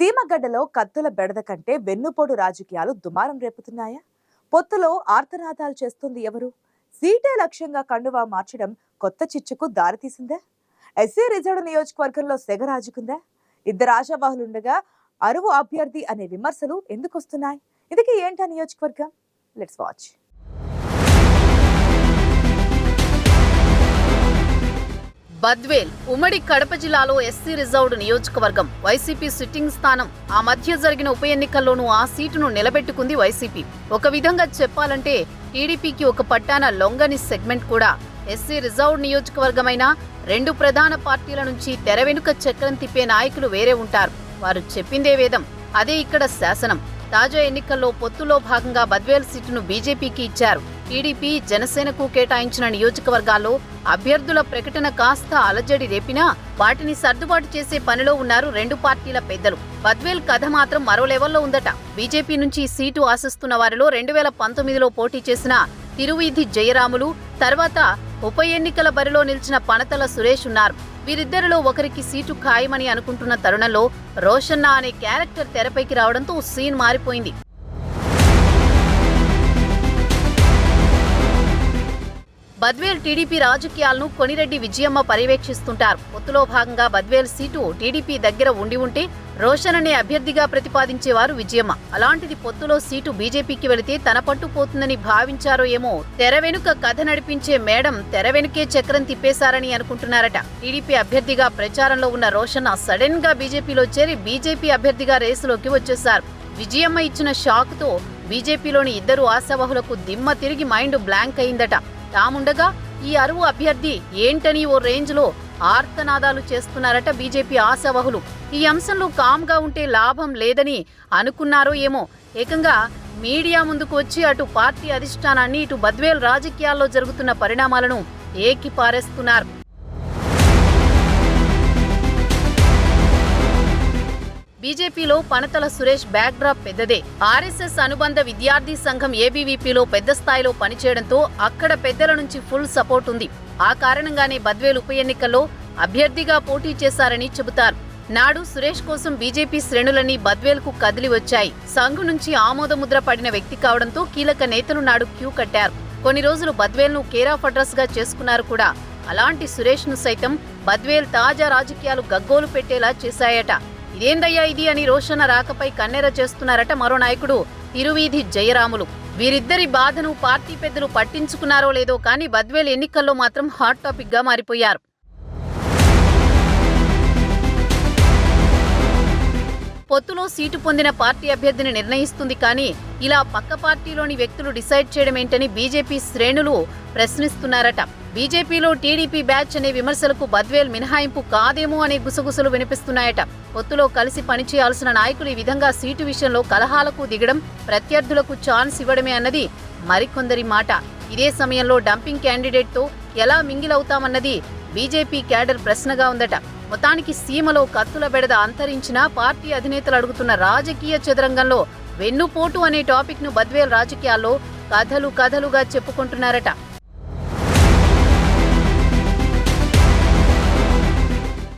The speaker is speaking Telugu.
సీమగడ్డలో కత్తుల బెడద కంటే వెన్నుపోటు రాజకీయాలు దుమారం రేపుతున్నాయా? పొత్తులో ఆర్తనాదాలు చేస్తుంది ఎవరు? సీటే లక్ష్యంగా కండువా మార్చడం కొత్త చిచ్చుకు దారితీసిందా? ఎస్సీ రిజర్వ్ నియోజకవర్గంలో సెగ రాజుకుందా? ఇద్దరు ఆశావాహులుండగా అరువు అభ్యర్థి అనే విమర్శలు ఎందుకు వస్తున్నాయి ఇదికి ఏంటా నియోజకవర్గం? Let's watch. బద్వేల్ ఉమ్మడి కడప జిల్లాలో ఎస్సీ రిజర్వ్డ్ నియోజకవర్గం. వైసీపీ సిట్టింగ్ స్థానం. ఆ మధ్య జరిగిన ఉప ఎన్నికల్లోనూ ఆ సీటును నిలబెట్టుకుంది వైసీపీ. ఒక విధంగా చెప్పాలంటే టీడీపీకి ఒక పట్టాన లొంగని సెగ్మెంట్ కూడా. ఎస్సీ రిజర్వ్డ్ నియోజకవర్గమైన రెండు ప్రధాన పార్టీల నుంచి తెర వెనుక చక్రం తిప్పే నాయకులు వేరే ఉంటారు. వారు చెప్పిందే వేదం. అదే ఇక్కడ శాసనం. తాజా ఎన్నికల్లో పొత్తులో భాగంగా బద్వేల్ సీటును బీజేపీకి ఇచ్చారు. టీడీపీ జనసేనకు కేటాయించిన నియోజకవర్గాల్లో అభ్యర్థుల ప్రకటన కాస్త అలజడి రేపినా వాటిని సర్దుబాటు చేసే పనిలో ఉన్నారు రెండు పార్టీల పెద్దలు. బద్వేల్ కథ మాత్రం మరో లెవెల్లో ఉందట. బీజేపీ నుంచి సీటు ఆశిస్తున్న వారిలో రెండు వేల పంతొమ్మిదిలో పోటీ చేసిన తిరువీధి జయరాములు తర్వాత ఉప ఎన్నికల బరిలో నిలిచిన పనతల సురేష్ ఉన్నారు. వీరిద్దరిలో ఒకరికి సీటు ఖాయమని అనుకుంటున్న తరుణంలో రోషన్న అనే క్యారెక్టర్ తెరపైకి రావడంతో సీన్ మారిపోయింది. బద్వేల్ టీడీపీ రాజకీయాలను కొనిరెడ్డి విజయమ్మ పర్యవేక్షిస్తుంటారు. పొత్తులో భాగంగా బద్వేల్ సీటు టీడీపీ దగ్గర ఉండి ఉంటే రోషన్ అనే అభ్యర్థిగా ప్రతిపాదించేవారు విజయమ్మ. అలాంటిది పొత్తులో సీటు బీజేపీకి వెళితే తన పట్టు పోతుందని భావించారో ఏమో తెర వెనుక కథ నడిపించే మేడం తెర వెనుకే చక్రం తిప్పేశారని అనుకుంటున్నారట. టీడీపీ అభ్యర్థిగా ప్రచారంలో ఉన్న రోషన్ సడన్గా బీజేపీలో చేరి బీజేపీ అభ్యర్థిగా రేసులోకి వచ్చేశారు. విజయమ్మ ఇచ్చిన షాక్తో బీజేపీలోని ఇద్దరు ఆశావహులకు దిమ్మ తిరిగి మైండ్ బ్లాంక్ అయిందట. తాముండగా ఈ అరువు అభ్యర్థి ఏంటని ఓ రేంజ్లో ఆర్తనాదాలు చేస్తున్నారట బీజేపీ ఆశావహులు. ఈ అంశంలో కామ్గా ఉంటే లాభం లేదని అనుకున్నారో ఏమో. ఏకంగా మీడియా ముందుకు వచ్చి అటు పార్టీ అధిష్టానాన్ని ఇటు బద్వేల్ రాజకీయాల్లో జరుగుతున్న పరిణామాలను ఏకిపారేస్తున్నారు. బీజేపీలో పనతల సురేష్ బ్యాక్డ్రాప్ పెద్దదే. ఆర్ఎస్ఎస్ అనుబంధ విద్యార్థి సంఘం ఏబీవీపీలో పెద్ద స్థాయిలో పనిచేయడంతో అక్కడ పెద్దల నుంచి ఫుల్ సపోర్ట్ ఉంది. ఆ కారణంగానే బద్వేల్ ఉప ఎన్నికల్లో అభ్యర్థిగా పోటీ చేశారని చెబుతారు. నాడు సురేష్ కోసం బీజేపీ శ్రేణులన్నీ బద్వేల్కు కదిలి వచ్చాయి. సంఘు నుంచి ఆమోదముద్ర పడిన వ్యక్తి కావడంతో కీలక నేతలు నాడు క్యూ కట్టారు. కొన్ని రోజులు బద్వేల్ను కేరాఫ్ అడ్రస్గా చేసుకున్నారు కూడా. అలాంటి సురేష్ను సైతం బద్వేల్ తాజా రాజకీయాలు గగ్గోలు పెట్టేలా చేశాయట. ఇదేందయ్యా ఇది అని రోషణ రాకపై కన్నెర చేస్తున్నారట మరో నాయకుడు. తిరువీధి జయరాములు. వీరిద్దరి బాధను పార్టీ పెద్దలు పట్టించుకున్నారో లేదో కానీ బద్వేల్ ఎన్నికల్లో మాత్రం హాట్ టాపిక్గా మారిపోయారు. పొత్తులో సీటు పొందిన పార్టీ అభ్యర్థిని నిర్ణయిస్తుంది కానీ ఇలా పక్క పార్టీలోని వ్యక్తులు డిసైడ్ చేయడం ఏంటని బీజేపీ శ్రేణులు ప్రశ్నిస్తున్నారట. బీజేపీలో టీడీపీ బ్యాచ్ అనే విమర్శలకు బద్వేల్ మినహాయింపు కాదేమో అనే గుసగుసలు వినిపిస్తున్నాయట. పొత్తులో కలిసి పనిచేయాల్సిన నాయకులు ఈ విధంగా సీటు విషయంలో కలహాలకు దిగడం ప్రత్యర్థులకు ఛాన్స్ ఇవ్వడమే అన్నది మరికొందరి మాట. ఇదే సమయంలో డంపింగ్ క్యాండిడేట్తో ఎలా మింగిలవుతామన్నది బీజేపీ క్యాడర్ ప్రశ్నగా ఉందట. మొత్తానికి సీమలో కత్తుల బెడద అంతరించినా పార్టీ అధినేతలు అడుగుతున్న రాజకీయ చదరంగంలో వెన్నుపోటు అనే టాపిక్ను బద్వేల్ రాజకీయాల్లో కథలు కథలుగా చెప్పుకుంటున్నారట.